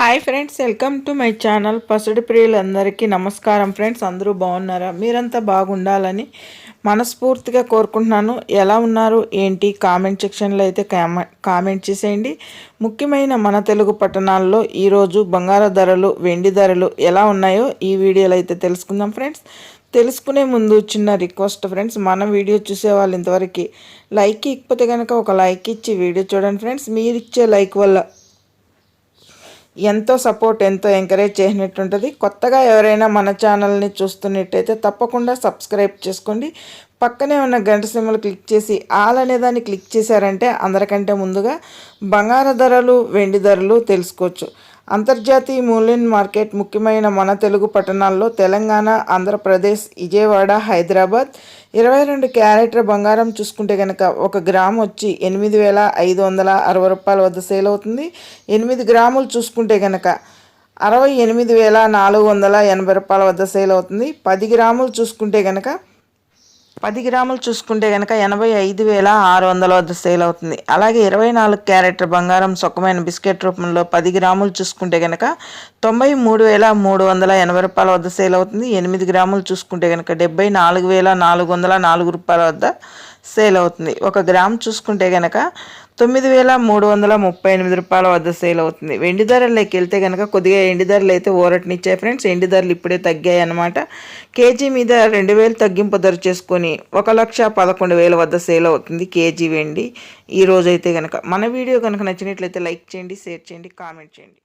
Hi friends welcome to my channel పసుడి ప్రియులందరికీ నమస్కారం friends అందరూ బాగున్నారా? మీరంతా బాగుండాలని మనస్ఫూర్తిగా కోరుకుంటున్నాను. ఎలా ఉన్నారు? ఏంటి? కామెంట్ సెక్షన్లో అయితే కామెంట్ చేసేయండి. ముఖ్యమైన మన తెలుగు పట్టణాల్లో ఈరోజు బంగారు ధరలు వెండి ధరలు ఎలా ఉన్నాయో ఈ వీడియోలో అయితే తెలుసుకుందాం ఫ్రెండ్స్ తెలుసుకునే ముందు చిన్న రిక్వెస్ట్ ఫ్రెండ్స్ మన వీడియో చూసే వాళ్ళు ఇంతవరకు లైక్ ఇకపోతే కనుక ఒక లైక్ ఇచ్చి వీడియో చూడండి ఫ్రెండ్స్ మీరు ఇచ్చే లైక్ వల్ల ఎంతో సపోర్ట్ ఎంతో ఎంకరేజ్ చేసినట్టు ఉంటుంది కొత్తగా ఎవరైనా మన ఛానల్ని చూస్తున్నట్టయితే తప్పకుండా సబ్స్క్రైబ్ చేసుకోండి. పక్కనే ఉన్న గంట సింబల్ క్లిక్ చేసి ఆల్ అనే దాన్ని క్లిక్ చేశారంటే అందరికంటే ముందుగా బంగారు ధరలు వెండి ధరలు తెలుసుకోవచ్చు. అంతర్జాతీయ మూలిన్ మార్కెట్ ముఖ్యమైన మన తెలుగు పట్టణాల్లో తెలంగాణ ఆంధ్రప్రదేశ్ విజయవాడ హైదరాబాద్ ఇరవై రెండు క్యారెట్ల బంగారం చూసుకుంటే కనుక ఒక గ్రామ్ వచ్చి ఎనిమిది వేల ఐదు వందల అరవై రూపాయల వద్ద సేల్ అవుతుంది. ఎనిమిది గ్రాములు చూసుకుంటే కనుక అరవై ఎనిమిది వేల నాలుగు వందల ఎనభై రూపాయల వద్ద సేల్ అవుతుంది. పది గ్రాములు చూసుకుంటే కనుక పది గ్రాములు చూసుకుంటే కనుక ఎనభై ఐదు వేల ఆరు వందల వద్ద సేల్ అవుతుంది. అలాగే ఇరవై నాలుగు క్యారెట్ బంగారం సుఖమైన బిస్కెట్ రూపంలో పది గ్రాములు చూసుకుంటే కనుక తొంభై మూడు వేల మూడు వందల ఎనభై రూపాయల వద్ద సేల్ అవుతుంది. ఎనిమిది గ్రాములు చూసుకుంటే కనుక డెబ్బై నాలుగు వేల నాలుగు వందల నాలుగు రూపాయల వద్ద సేల్ అవుతుంది. ఒక గ్రామ్ చూసుకుంటే కనుక తొమ్మిది వేల మూడు వందల ముప్పై ఎనిమిది రూపాయల వద్ద సేల్ అవుతుంది. వెండి ధరల్లోకి వెళ్తే కనుక కొద్దిగా ఎండి ధరలు అయితే ఊరటనిచ్చాయి ఫ్రెండ్స్. ఎండి ధరలు ఇప్పుడే తగ్గాయి అనమాట కేజీ మీద రెండు వేలు తగ్గింపు ధర చేసుకొని ఒక లక్ష పదకొండు వేల వద్ద సేల్ అవుతుంది కేజీ వెండి. ఈ రోజైతే కనుక మన వీడియో కనుక నచ్చినట్లయితే లైక్ చేయండి షేర్ చేయండి కామెంట్ చేయండి.